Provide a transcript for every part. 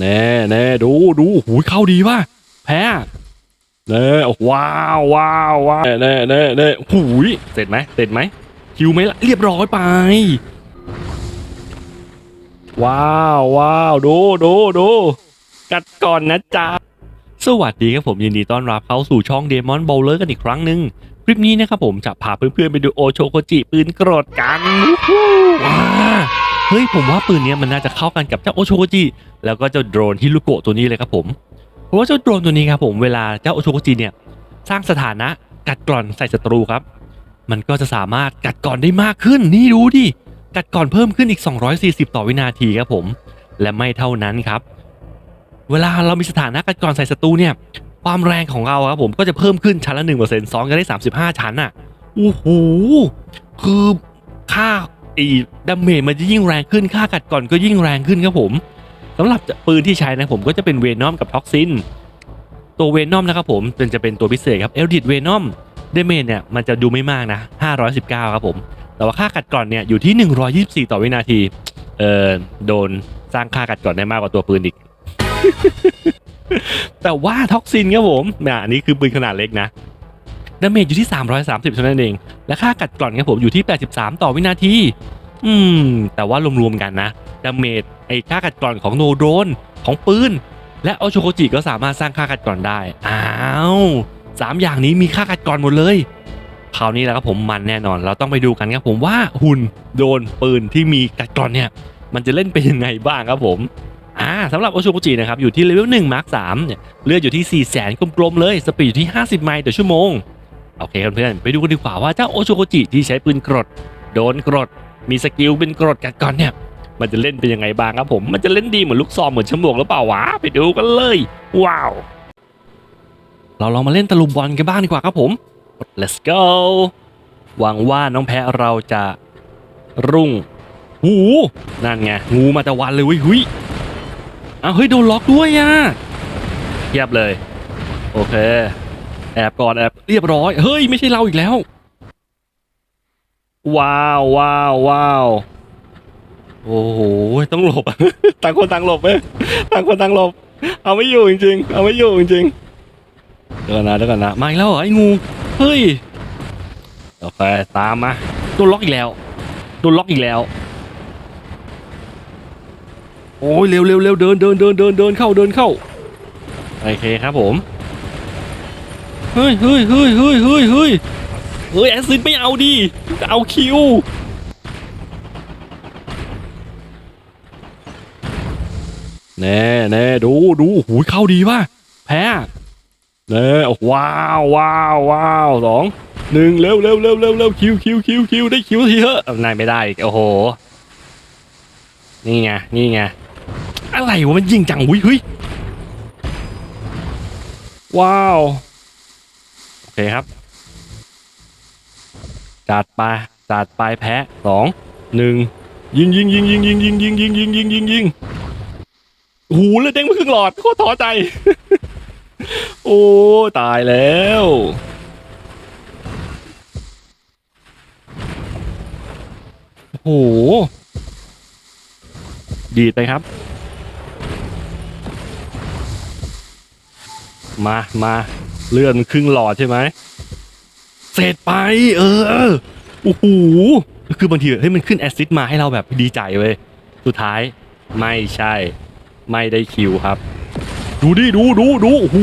แน่แน่ดูดูหูยเข้าดีว่ะแพ้เน่ว้าวว้าวว้าวแน่แน่แน่หูยเสร็จไหมเสร็จไหมคิวไหมล่ะเรียบร้อยไป ว้าวว้าวดูดูดูกัดก่อนนะจ๊ะสวัสดีครับผมยินดีต้อนรับเข้าสู่ช่อง Demon Bowler กันอีกครั้งหนึ่งคลิปนี้นะครับผมจะพาเพื่อนๆไปดูโอโชโกจิปืนกรดกันว้า เฮ้ยผมว่าปืนนี้มันน่าจะเข้ากันกับเจ้าโอโชโกจิแล้วก็เจ้าโดรนฮิรุโกะตัวนี้เลยครับผมเพราะว่าเจ้าโดรนตัวนี้ครับผมเวลาเจ้าโอโชโกจิเนี่ยสร้างสถานะกัดกร่อนใส่ศัตรูครับ มันก็จะสามารถกัดกร่อนได้มากขึ้นนี่ดูดิกัดกร่อนเพิ่มขึ้นอีก 240 ต่อวินาทีครับผม และไม่เท่านั้นครับ เวลาเรามีสถานะกัดกร่อนใส่ศัตรูเนี่ยความแรงของเราครับผมก็จะเพิ่มขึ้นชั้นละหนึ่งเปอร์เซ็นต์ซ้อนกันได้สามสิบห้าชั้นอะโอ้โหคือค่า อ้ดาเมจมันจะยิ่งแรงขึ้นค่ากัดก่อนก็ยิ่งแรงขึ้นครับผมสำหรับปืนที่ใช้นะผมก็จะเป็นเวนอมกับท็อกซินตัวเวนอมนะครับผมเป็นจะเป็นตัวพิเศษครับเอลดิดเวนอมดาเมจเนี่ยมันจะดูไม่มากนะ 519 ครับผม แต่ว่าค่ากัดก่อนเนี่ยอยู่ที่ 124 ต่อวินาที เออโดนสร้างค่ากัดก่อนได้มากกว่าตัวปืนอีก แต่ว่าท็อกซินครับผมอันนี้คือปืนขนาดเล็กนะ ดาเมจอยู่ที่ 330เท่านั้นเอง และค่ากัดกร่อนครับผมอยู่ที่ 83 ต่อวินาที อืม แต่ว่ารวมๆกันนะดาเมจไอ้ค่ากัดกร่อนของโนโดรนของปืนและโอโชโกจิก็สามารถสร้างค่ากัดกร่อนได้ อ้าวสามอย่างนี้มีค่ากัดกร่อนหมดเลยคราวนี้แล้วครับผมมันแน่นอน เราต้องไปดูกันครับผมว่าหุ่นโดนปืนที่มีกัดกร่อนเนี่ย มันจะเล่นเป็นยังไงบ้างครับผมอ่าสำหรับโอโชกุจินะครับ อยู่ที่เลเวล1มาร์ค3เนี่ยเลือดอยู่ที่ 4 0 0 0 0 0กลมๆเลย สปีดอยู่ที่ 50 ไมล์ต่อชั่วโมง โอเคเพื่อนๆไปดูกันดีกว่าว่าเจ้าโอโชกุจิที่ใช้ปืนกรด โดนกรด มีสกิลเป็นกรดกัดก่อนเนี่ย มันจะเล่นเป็นยังไงบ้างครับผม มันจะเล่นดีเหมือนลูกซองเหมือนฉมวกหรือเปล่าวะไปดูกันเลย ว้าว เราลองมาเล่นตะลุมบอลกันบ้างดีกว่าครับผม let's go หวังว่าน้องแพะเราจะรุ่งหูนั่นไงงูมาต่วันเลยเว้ยหุยอ้าวเฮ้ยโดนล็อกด้วยอะเทียบเลย โอเค แอบก่อนแอบเรียบร้อยเฮ้ยไม่ใช่เราอีกแล้ว ว้าวว้าวว้าวโอ้โหต้องหลบต่างคนต่างหลบเว้ยต่างคนต่างหลบ เอาไม่อยู่จริงๆเอาไม่อยู่จริงๆเดี๋ยวนะเดี๋ยวนะมาอีกแล้วเหรอไอ้งูเฮ้ยโอเคตามมาโดนล็อกอีกแล้วโดนล็อกอีกแล้ว โอ้ยเร็วเร็วเร็วเดินเดินเดินเดินเดินเข้าเดินเข้าโอเคครับผม เฮ้ยเฮ้ยเฮ้ยเฮ้ยเฮ้ยเฮ้ยเฮ้ยแอสซิดไม่เอาดิจะเอาคิวแน่แน่ดูดูหูยเข้าดีว่ะแพ้แน่ว้าวว้าวว้าวสองหนึ่งเร็วเร็วเร็วเร็วเร็วคิวคิวคิวคิวได้คิวทีเถอะนายไม่ได้อีกโอ้โห นี่ไงนี่ไงอะไรวะมันยิงจังหุ้ยเฮ้ยว้าว เคครับ จัดไปจัดไปแพ้สองหนึ่งยิงยิงยิงยิงยิงยิงยิงยิงยิงยิงยิงยิงโอ้โหเลยเด้งมาครึ่งหลอดโคตรท้อใจ โอ้ตายแล้วโอ้โหดีดไปครับ มามา เลื่อนครึ่งหลอดใช่ไหมเสร็จไป เออโอ้โหคือบางทีเฮ้ยมันขึ้นแอซิดมาให้เราแบบดีใจเว้ยสุดท้ายไม่ใช่ ไม่ได้คิวครับ ดูดิดูดูดูโอ้โห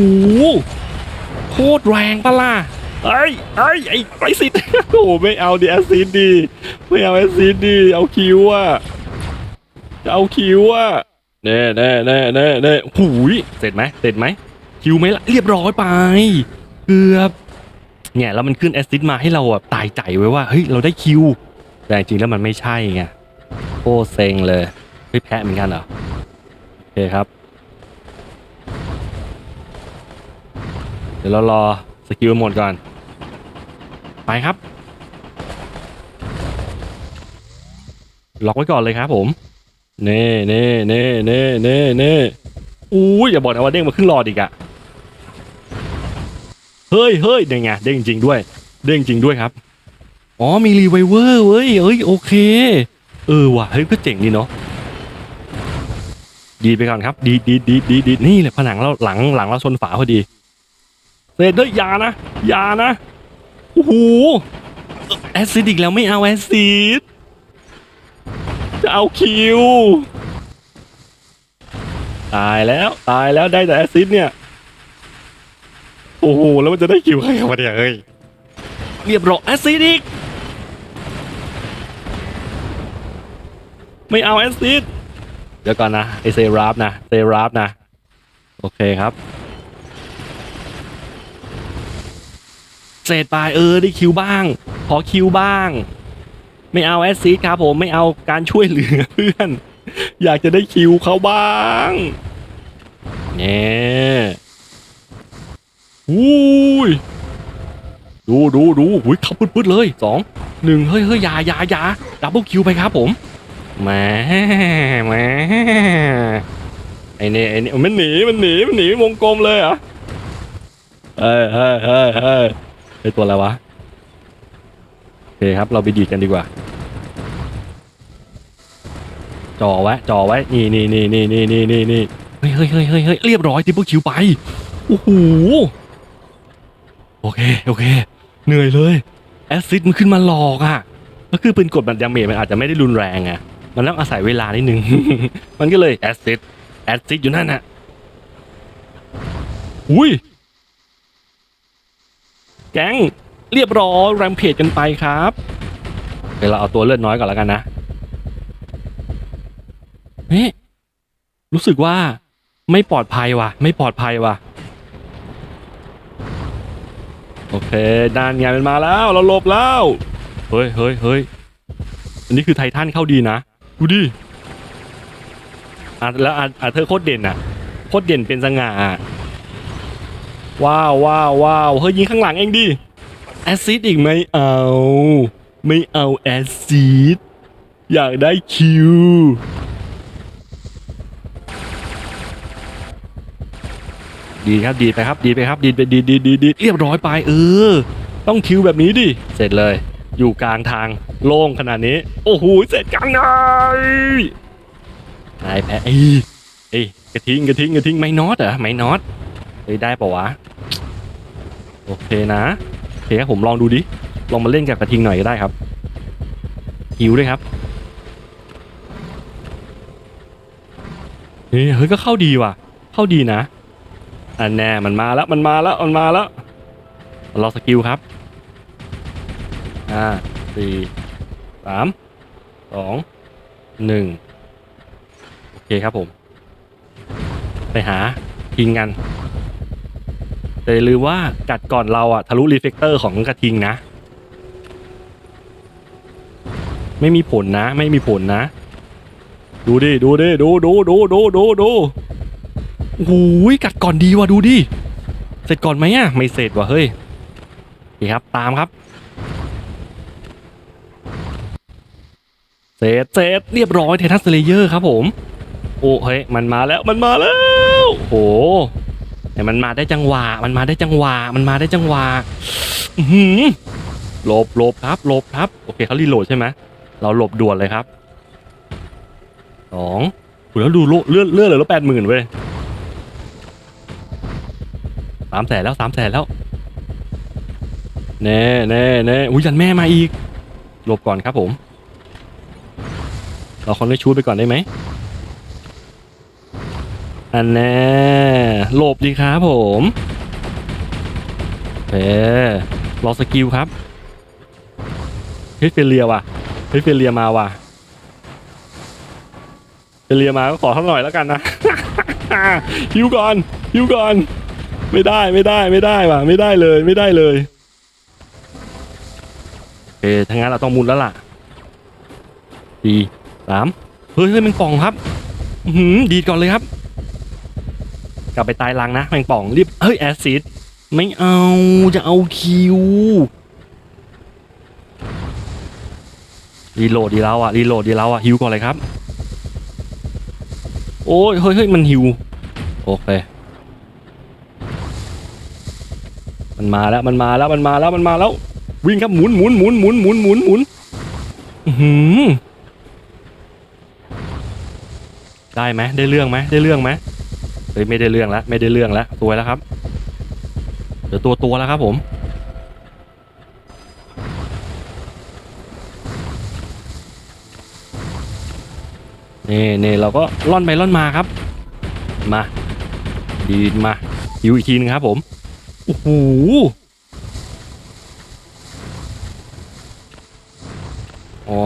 โคตรแรงปะล่ะไอ้ไอ้ยไอ้ไรสิทธิ์โอ้โหไม่เอาดิแอซิดดีไม่เอาแอซิดดีเอาคิวอะจะเอาคิวอะแน่แน่แน่แน่แน่หูยเสร็จไหมเสร็จไหม คิวไหมล่ะเรียบร้อยไป เกือบเนี่ยแล้วมันขึ้นแอสซิดมาให้เราอะตายใจไว้ว่าเฮ้ยเราได้คิว แต่จริงแล้วมันไม่ใช่ไงโคตรเซ็งเลยเฮ้ยแพ้เหมือนกันเหรอโอเคครับ เดี๋ยวเรารอสกิลหมดก่อน ไปครับ ล็อกไว้ก่อนเลยครับผมเน่เน่เน่เน่เน่เน่อู้ยอย่าบอกนะว่าเด้งมาครึ่งหลอดอีกอะ เฮ้ยเฮ้ยเด้งไงเด้งจริงด้วย เด้งจริงด้วยครับ อ๋อมีรีไวเวอร์เว้ยเอ้ยโอเค เออว่ะเฮ้ยก็เจ๋งดีเนาะดีดไปก่อนครับ ดีดดีดดีดดีดดีดนี่เลยผนังเราหลังหลังเราชนฝาพอดีเสร็จด้วยยานะยานะโอ้โหแอซิดอีกแล้วไม่เอาแอซิดจะเอาคิว ตายแล้วตายแล้วได้แต่แอซิดเนี่ย โอ้โหแล้วมันจะได้คิวใครกันวะเนี่ยเฮ้ยเรียบร้อยแอซิดอีกไม่เอาแอซิดเดี๋ยวก่อนนะไอเซราฟนะเซราฟนะ โอเคครับเศษไปเออได้คิวบ้าง ขอคิวบ้าง ไม่เอาแอซิดครับผมไม่เอาการช่วยเหลือเพื่อน อยากจะได้คิวเขาบ้างเนี่ย อุ้ยดูดูดูอุ้ยขับปืดๆเลยสองหนึ่งเฮ้ยเฮ้ยยายายาดับเบิลคิวไปครับผมแหมแหมไอ้นี่ไอ้นี่มันหนีมันหนีมันหนีวงกลมเลยอะเฮ้ยเฮ้ยเฮ้ยเฮ้ยไอตัวอะไรวะโอเคครับเราไปดีดกันดีกว่าจ่อไว้จ่อไว้นี่นี่นี่นี่นี่นี่นี่เฮ้ยเฮ้ยเฮ้ยเฮ้ยเรียบร้อยดิบเบิลคิวไปโอ้โห โอเคโอเค เหนื่อยเลยแอซิดมันขึ้นมาหลอกอะก็คือปืนกดบัตรดาเมจมันอาจจะไม่ได้รุนแรงไงมันต้องอาศัยเวลานิดนึง มันก็เลยแอซิดแอซิดอยู่นั่นน่ะอุ้ยแก๊งเรียบร้อยแรมเพจกันไปครับเดี๋ยวเราเอาตัวเลือดน้อยก่อนแล้วกันนะเฮ้ยรู้สึกว่าไม่ปลอดภัยว่ะ ไม่ปลอดภัยว่ะ โอเคด้านไงมันมาแล้ว เราหลบแล้ว เฮ้ยเฮ้ยเฮ้ยอันนี้คือไททันเข้าดีนะดูดิอะแล้วอะอะเธอโคตรเด่นอะโคตรเด่นเป็นสง่าว้าวว้าวว้าวเฮ้ยยิงข้างหลังเองดิแอซซิดอีกไหมเอา ไม่เอาแอซซิดอยากได้คิว ดีครับดีไปครับดีไปครับดีไปดีดีดีดีเรียบร้อยไปเออ ต้องคิวแบบนี้ดิเสร็จเลย อยู่กลางทางโล่งขนาดนี้ โอ้โหเสร็จกันเลยนายแพ้เอ้ยเอ้ยกระทิงกระทิงกระทิงไม่น็อตเหรอไม่น็อตเฮ้ยได้ปะวะโอเคนะโอเคครับผมลองดูดิลองมาเล่นกับกระทิงหน่อยก็ได้ครับคิวด้วยครับเฮ้ยเฮ้ยก็เข้าดีว่ะ เข้าดีนะ อันแน่มันมาแล้วมันมาแล้วมันมาแล้วรอสกิลครับห้าสี่สามสองหนึ่งโอเคครับผม ไปหาทิงกันแต่อย่าลืมว่ากัดก่อนเราอะทะลุรีเฟกเตอร์ของกระทิงนะ ไม่มีผลนะ ไม่มีผลนะ ดูดิ ดูดิ ดูดูดูดูดูดู โอ้โหกัดก่อนดีว่ะดูดิเสร็จก่อนไหมอะไม่เสร็จว่ะเฮ้ยนี่ครับตามครับเสร็จเสร็จเรียบร้อยเททัสเลเยอร์ครับผมโอ้เฮ้ยมันมาแล้วมันมาแล้วโอ้โหแต่มันมาได้จังหวะมันมาได้จังหวะมันมาได้จังหวะอื้อหือหลบหลบครับหลบครับโอเคเขารีโหลดใช่ไหมเราหลบด่วนเลยครับสองโอ้แล้วดูเลื่อนเลื่อนเลยแล้วแปดหมื่นเว้ย สามแสนแล้วสามแสนแล้วแน่แน่แน่อุ้ยยันแม่มาอีกหลบก่อนครับผม เราคอนได้ชูดไปก่อนได้ไหมอันแน่หลบดีครับผมเฮ้รอสกิลครับเฮ้ยเฟเลียว่ะเฮ้ยเฟเลียมาว่ะเฟเลียมาก็ขอเท่าหน่อยแล้วกันนะ ฮิวก่อนฮิวก่อน ไม่ได้ไม่ได้ไม่ได้ว่ะไม่ได้เลยไม่ได้เลยโอเคถ้างั้นเราต้องมุนแล้วล่ะสี่สามเฮ้ยเฮ้ยแมงป่องครับหือดีดก่อนเลยครับ กลับไปตายรังนะแมงป่องรีบเฮ้ยแอซิดไม่เอาจะเอาคิวรีโหลดดีแล้วอะรีโหลดดีแล้วอะฮิวก่อนเลยครับ โอ้ยเฮ้ยเฮ้ยมันฮิว โอเค มันมาแล้วมันมาแล้วมันมาแล้วมันมาแล้ว วิ่งครับหมุนหมุนหมุนหมุนหมุนหมุนหมุนหือได้ไหมได้เรื่องไหมได้เรื่องไหมเฮ้ยไม่ได้เรื่องแล้วไม่ได้เรื่องแล้วสวแล้วครับเดี๋ยวตัวตัวแล้วครับผมนี่นี่เราก็ล่อนไปล่อนมาครับ มาดีมาฮิวอีกทีนึงครับผม โอ้โหอ๋อ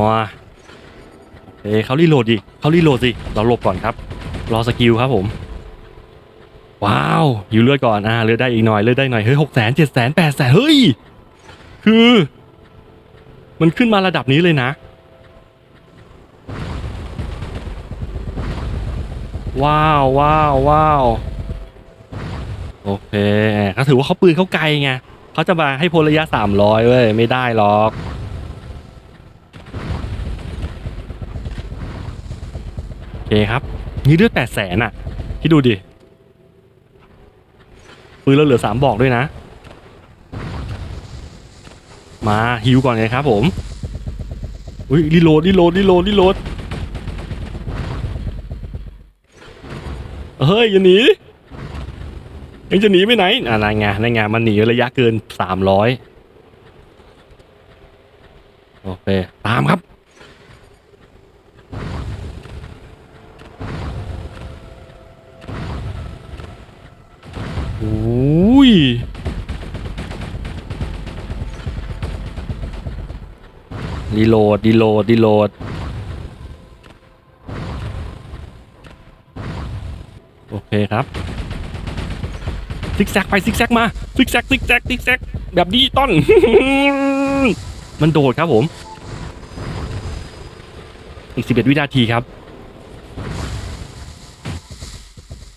โอเคเขารีโหลดดิเขารีโหลดสิ เราหลบก่อนครับ รอสกิลครับผม ว้าวฮิวเลือดก่อน อ่า เลือดได้อีกหน่อย เลือดได้หน่อย เฮ้ยหกแสนเจ็ดแสนแปดแสนเฮ้ย คือ มันขึ้นมาระดับนี้เลยนะ ว้าว ว้าว ว้าว โอเคเขาถือว่าเขาปืนเขาไกลไงเขาจะมาให้พ้นระยะสามร้อยเว้ยไม่ได้หรอกโอเคครับ นี่เลือดแปดแสนอะคิดดูดิปืนเราเหลือสามบอกด้วยนะ มาฮิวก่อนเลยครับผมอุ้ยรีโหลดรีโหลดรีโหลดรีโหลดเฮ้ยอย่าหนี เองจะหนีไปไหนอะนายไงนายไงมันหนีระยะเกินสามร้อยโอเค ตามครับ โอ้ยรีโหลดรีโหลดรีโหลดโอเคครับ ซิกแซกไปซิกแซกมาซิกแซกซิกแซกซิกแซกแบบดิจิตอลมันโดดครับผม อีก11วินาทีครับ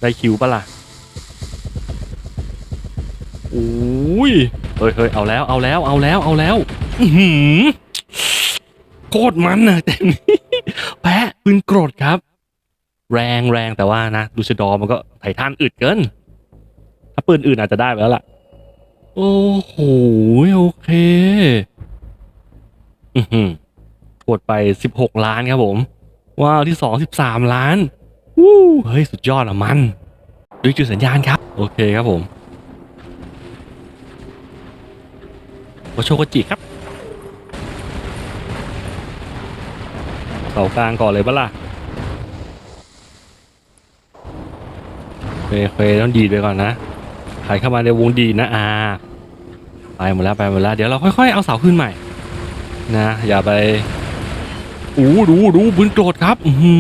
ได้คิวปะล่ะโอ้ยเฮ้ยเฮ้ยเอาแล้วเอาแล้วเอาแล้วเอาแล้วหือโคตรมันนะแต่นี้แพ้ปืนโกรธครับ แรงแรงแต่ว่านะดูชดอมันก็ไททันอึดเกิน ปืนอื่นอาจจะได้ไปแล้วล่ะ โอ้โหโอเค อือหือกดไป16ล้านครับผม ว้าวที่2 13ล้านวู้เฮ้ย สุดยอดอะมันดูจุดสัญญาณครับ โอเคครับผมโอโชโกจิครับเสากลางก่อนเลยปะล่ะเคยเคยต้องดีดไปก่อนนะ ถ่ายเข้ามาในวงดีนะอ่าไปหมดแล้วไปหมดแล้วเดี๋ยวเราค่อยๆเอาเสาขึ้นใหม่ นะอย่าไปอู้ดูดูบุญโกรธครับ อือหื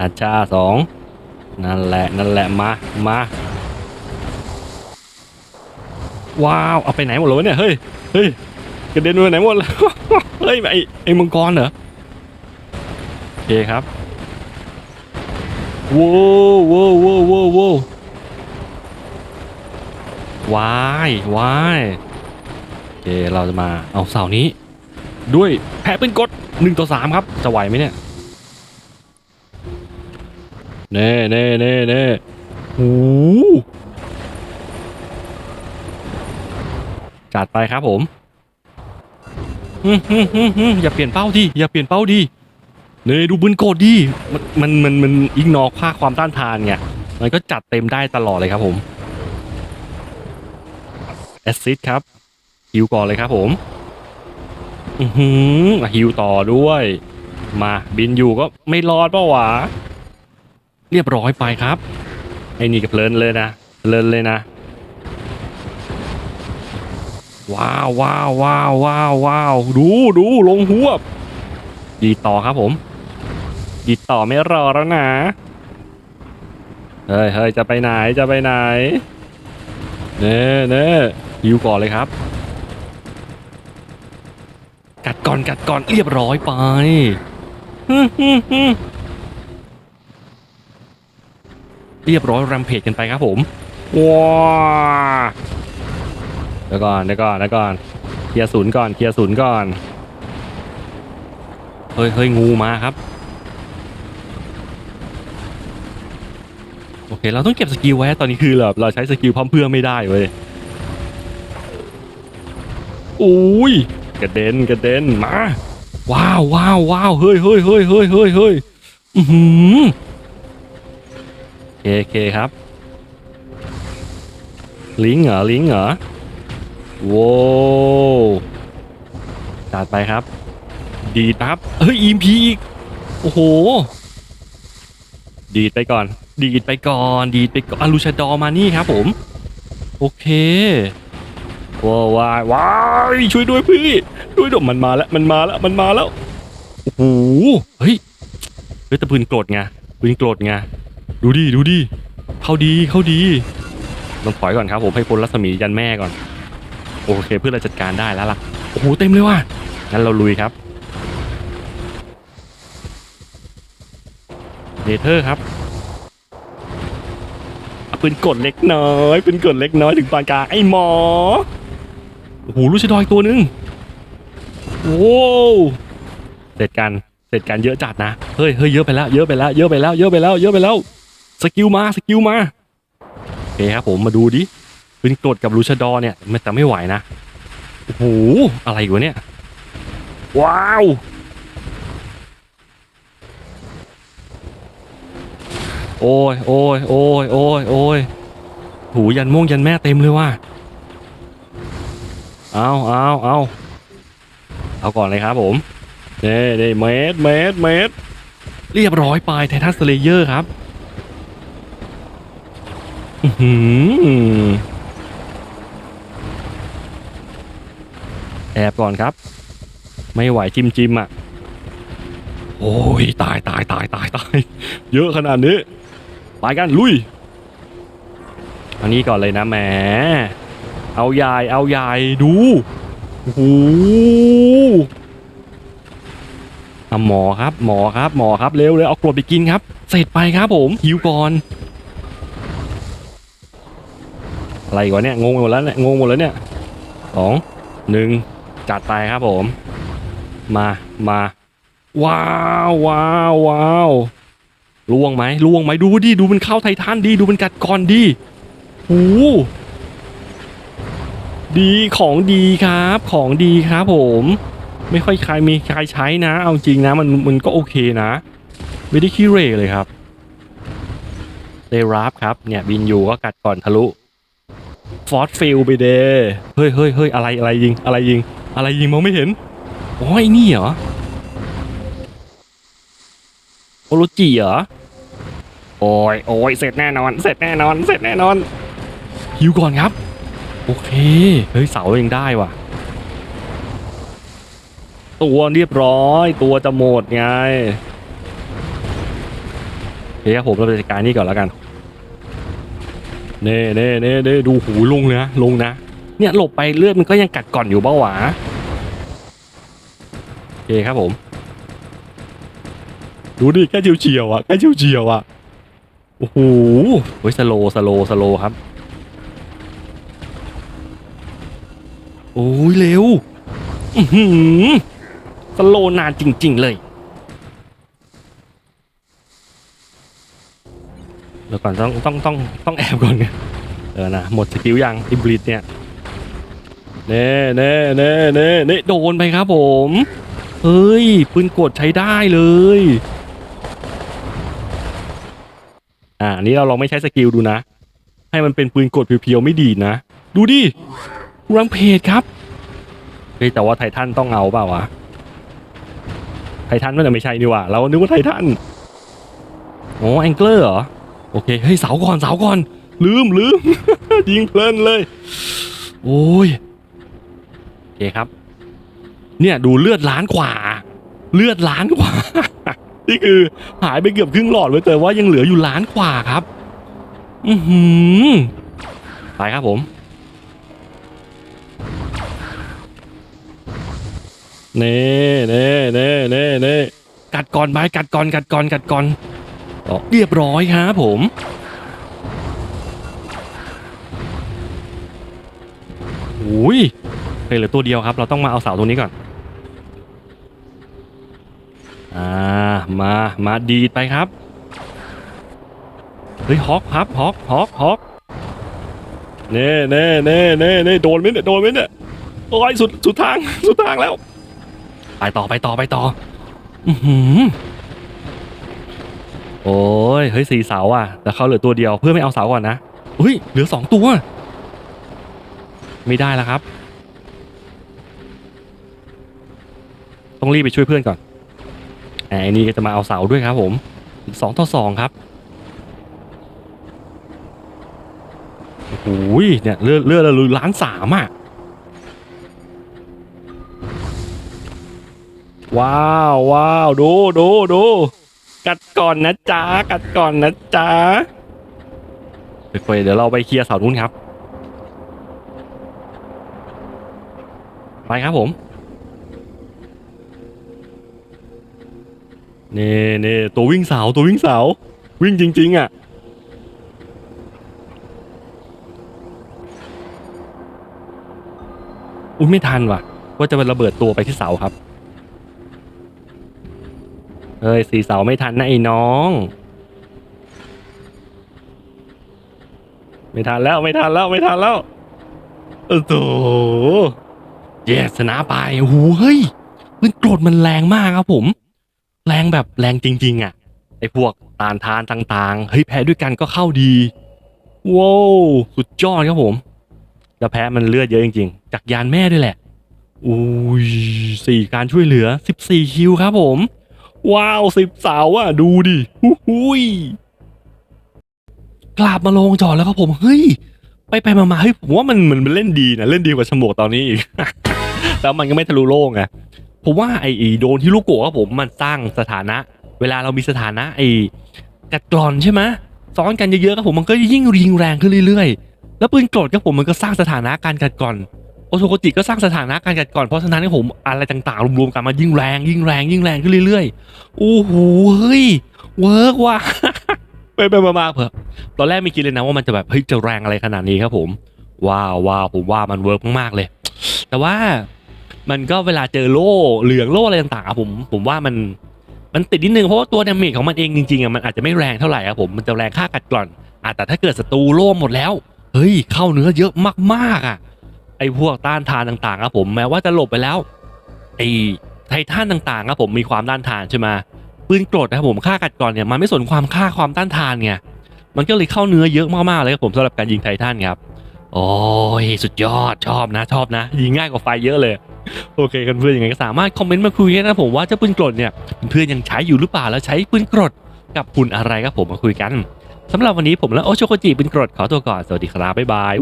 อาชาสองนั่นแหละนั่นแหละมามาว้าวเอาไปไหนหมดเลยวะเนี่ยเฮ้ยเฮ้ยกระเด็นไปไหนหมดแล้วเฮ้ยไอไอมังกรเหรอโอเคครับโว้วโว้วโว้วโว้วโว้ วายวายโอเคเราจะมาเอาเสานี้ ด้วยแพ้เป็นกดหนึ่งต่อสามครับ จะไหวไหมเนี่ยเน่เน่เน่เน่โอ้โหจัดไปครับผมฮึ่มฮึ่มฮึ่มอย่าเปลี่ยนเป้าดิอย่าเปลี่ยนเป้าดิเนยดูบุญโกดดิมันมันมันมันอิกนอค่าความต้านทานไงมันก็จัดเต็มได้ตลอดเลยครับผม แอสซิดครับฮิวก่อนเลยครับผมอือหือฮิวต่อด้วย มาบินอยู่ก็ไม่รอดเปล่าวะเรียบร้อยไปครับไอ้นี่ก็เพลินเลยนะเพลินเลยนะ ว้าวว้าวว้าวว้าวว้าวดูดูลงหัวบดีต่อครับผมดีต่อไม่รอแล้วนะเฮ้ยเฮ้ยจะไปไหนจะไปไหนเน่เน่ ฮิวก่อนเลยครับ กัดก่อนกัดก่อนเรียบร้อยไปเรียบร้อยแรมเพจกันไปครับผมว้าเดี๋ยวก่อนเดี๋ยวก่อนเดี๋ยวก่อนเคลียร์ศูนย์ก่อนเคลียร์ศูนย์ก่อนเฮ้ยเฮ้ยงูมาครับโอเคเราต้องเก็บสกิลไว้ตอนนี้คือแบบเราใช้สกิลพร้อมเพื่อไม่ได้เว้ย อุ้ยกระเด็นกระเด็นมาว้าวว้าวว้าวเฮ้ยเฮ้ยเฮ้ยเฮ้ยเฮ้ยเฮ้ยอือหือเคโอเคครับ ลิงเหรอลิงเหรอโว้จัดไปครับ ดีดครับเฮ้ย EMP อีกโอ้โห ดีดไปก่อน ดีดไปก่อน ดีดไปก่อนอลูชาดอมานี่ครับผม โอเค ว้าวว้ายว้ายช่วยด้วยพี่ช่วยด้วยมันมาแล้วมันมาแล้วมันมาแล้วโอ้โหเฮ้ยเฮ้ยแต่ปืนกรดไงปืนกรดไงดูดิดูดิเข้าดีเข้าดีต้องถอยก่อนครับผมให้พ้นรัศมียันแม่ก่อน โอเคเพื่อเราจัดการได้แล้วล่ะโอ้โหเต็มเลยว่ะงั้นเราลุยครับเนเธอร์ครับเปืนกดเล็กน้อยปืนกดเล็กน้อยถึงปานกลางไอ้หมอ โอ้โหลูชะดอยตัวหนึ่งโว้วเสร็จกันเสร็จกันเยอะจัดนะเฮ้ยเฮ้ยเยอะไปแล้วเยอะไปแล้วเยอะไปแล้วเยอะไปแล้วเยอะไปแล้วสกิลมาสกิลมาโอเคครับผมมาดูดิปืนกดกับลูชดอเนี่ยมันแต่ไม่ไหวนะโอ้โหอะไรวะเนี่ยว้าวโอ้ยโอ้ยโอ้ยโอ้ยโอ้ยหูยันม่วงยันแม่เต็มเลยว่ะ เอาเอาเอาเอาก่อนเลยครับผมเน่เน่เมตรเมตรเมตรเรียบร้อยไปไททันสเลเยอร์ครับอือหือแอบก่อนครับ ไม่ไหวจิมจิมอะ โอ้ย ตายตายตายตายตายเยอะขนาดนี้ ไปกันลุย อันนี้ก่อนเลยนะแหม เอายายเอายายดูโอ้โหอะหมอครับ หมอครับ หมอครับเร็วเลยเอากรดไปกินครับ เสร็จไปครับผมหิวก่อนอะไรวะเนี่ยงงหมดแล้วเนี่ยงงหมดแล้วเนี่ยสองหนึ่งจัดไปครับผม มามาว้าวว้าวว้าวล่วงไหมล่วงไหมดูดิดูมันเข้าไททันดีดูมันกัดก่อนดีโอ้โห ดีของดีครับ ของดีครับผม ไม่ค่อยใครมีใครใช้นะ เอาจริงนะมันมันก็โอเคนะ ไม่ได้ขี้เหร่เลยครับเดรับครับเนี่ยบินอยู่ก็กัดก่อนทะลุฟอสฟิลไปเดเฮ้ยเฮ้ยเฮ้ยอะไรอะไรยิงอะไรยิง อะไรยิงมองไม่เห็นอ๋อไอ้นี่เหรอโอโรจิเหรอโอ้ยโอ้ยเสร็จแน่นอน เสร็จแน่นอน เสร็จแน่นอนฮิวก่อนครับ โอเค เฮ้ย เสายังได้ว่ะ ตัวเรียบร้อย ตัวจะหมดไงเคครับผมเราไปจัดการนี่ก่อนแล้วกัน เน่เน่เน่เน่ดูหูลงนะลงนะ เนี่ยหลบไปเลือดมันก็ยังกัดก่อนอยู่เบ้าหวาโอเคครับผม ดูดิแค่เฉียวๆอะแค่เฉียวๆอะ โอ้โหเฮ้ยสโลสโลสโลครับ โอ้ยเร็วอือหือสโลนานจริง ๆ เลย เดี๋ยวก่อนต้องต้องต้องต้องแอบก่อนไงเออนะหมดสกิลยังอิบลิดเนี่ยเน่เน่เน่เน่เน่โดนไปครับผม เฮ้ย ปืนกดใช้ได้เลย อ่าอันนี้เราลองไม่ใช้สกิลดูนะ ให้มันเป็นปืนกดเพียวๆไม่ดีนะ ดูดิ รังเพจครับเฮ้ยแต่ว่าไททันต้องเอาเปล่าวะไททันมันไม่ใช่นี่ว่าเรานึกว่าไททันโอ้แองเกอร์เหรอโอเคเฮ้ยเสาก่อนเสาก่อน ลืมลืม ยิงเพลินเลย โอ้ยโอเคครับ เนี่ยดูเลือดล้านกว่า เลือดล้านกว่า นี่คือหายไปเกือบครึ่งหลอดเลยแต่ว่ายังเหลืออยู่ล้านกว่าครับ อือหือไปครับผม น่เน่เน่เน่เน่กัดก่อนไปกัดก่อนกัดก่อนกัดก่อนอ๋อเรียบร้อยครับผมโอ้ยเคยเหลือตัวเดียวครับ เราต้องมาเอาเสาตรงนี้ก่อน อ่า มา มาดีดไปครับ เฮ้ยฮอกครับฮอกฮอกฮอกเน่เน่เน่เน่เน่โดนไหมเนี่ยโดนไหมเนี่ยโอ้ยสุดสุดทางสุดทางแล้ว ไปต่อไปต่อไปต่ออือหือโอ้ยเฮ้ยสี่เสาอะ แต่เขาเหลือตัวเดียวเพื่อไม่เอาเสาก่อนนะอุ้ยเหลือสองตัว ไม่ได้แล้วครับ ต้องรีบไปช่วยเพื่อนก่อนไอ้นี่ก็จะมาเอาเสาด้วยครับ ผมสองต่อสองครับโอ้โหเนี่ยเลือดเลือดละล้านสามอะ ว้าวว้าวดูดูดูกัดก่อนนะจ๊ะกัดก่อนนะจ๊ะเคเดี๋ยวเราไปเคลียร์เสานู้นครับ ไปครับผมนี่นี่ตัววิ่งเสาตัววิ่งเสาวิ่งจริง ๆ อะ อุ้ยไม่ทันว่ะ ว่าจะไประเบิดตัวไปที่เสาครับ เอ้ยสีเสาไม่ทันนะไอ้น้อง ไม่ทันแล้วไม่ทันแล้วไม่ทันแล้วโอ้โหเยสนะไปโอ้โหเฮ้ยปืนโกรดมันแรงมากครับผม แรงแบบแรงจริง ๆ อะไอ้พวกตานทานต่างๆเฮ้ยแพ้ด้วยกันก็เข้าดีว้าวสุดยอดครับผมแล้วแพ้มันเลือดเยอะจริงๆจากยานแม่ด้วยแหละอุ้ยสี่การช่วยเหลือ 14 คิวครับผม ว้าวสิบสาวอะ ดูดิหูหุยกลับมาลงจอดแล้วครับผม เฮ้ย ไปไปมามาเฮ้ยผมว่ามันมันมันเล่นดีนะ เล่นดีกว่าฉมวกตอนนี้อีก แล้วมันก็ไม่ทะลุโล่งไงผมว่าไอ้ไอ้โดนที่ลูกโกะครับผมมันสร้างสถานะ เวลาเรามีสถานะไอ้กัดกร่อนใช่ไหมซ้อนกันเยอะๆครับผมมันก็ยิ่งริงแรงขึ้นเรื่อยๆ แล้วปืนกรดครับผมมันก็สร้างสถานะการกัดกร่อน โอโชโกจิก็สร้างสถานะการกัดกร่อนเพราะฉะนั้นผมอะไรต่างๆ รวมๆกันมายิ่งแรง ยิ่งแรงยิ่งแรงขึ้นเรื่อยๆ โอ้โหเฮ้ยเวิร์กว่ะไปไปมามาเผื่อตอนแรกไม่คิดเลยนะว่ามันจะแบบเฮ้ยจะแรงอะไรขนาดนี้ครับผมว้าวว้าวผมว่ามันเวิร์กมากๆเลย แต่ว่ามันก็เวลาเจอโล่เหลืองโล่อะไรต่างๆอะผมผมว่ามันมันติดนิดนึงเพราะว่าตัวดาเมจของมันเองจริงๆอะมันอาจจะไม่แรงเท่าไหร่ครับผมมันจะแรงค่ากัดกร่อนอะแต่ถ้าเกิดศัตรูโล่หมดแล้วเฮ้ยเข้าเนื้อเยอะมากๆอะ อ้พวกต้านทานต่างๆครับผมแม้ว่าจะหลบไปแล้วไอ้ไททันต่างๆครับผมมีความต้านทานใช่ไหมปืนกรดนะครับผมค่ากัดกร่อนเนี่ยมันไม่สนความค่าความต้านทานไงมันก็เลยเข้าเนื้อเยอะมากๆเลยครับผมสำหรับการยิงไททันครับโอ้ยสุดยอดชอบนะชอบนะ ยิงง่ายกว่าไฟเยอะเลยโอเคกันเพื่อนยังไงก็สามารถคอมเมนต์มาคุยกันนะผมว่าเจ้าปืนกรดเนี่ยเพื่อนยังใช้อยู่หรือเปล่าแล้วใช้ปืนกรดกับหุ่นอะไรครับผมมาคุยกันสำหรับวันนี้ผมและโอโชโกจิปืนกรดขอตัวก่อนสวัสดีครับบ๊ายบาย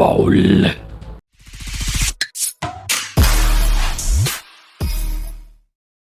วู้ฮู้ Paul.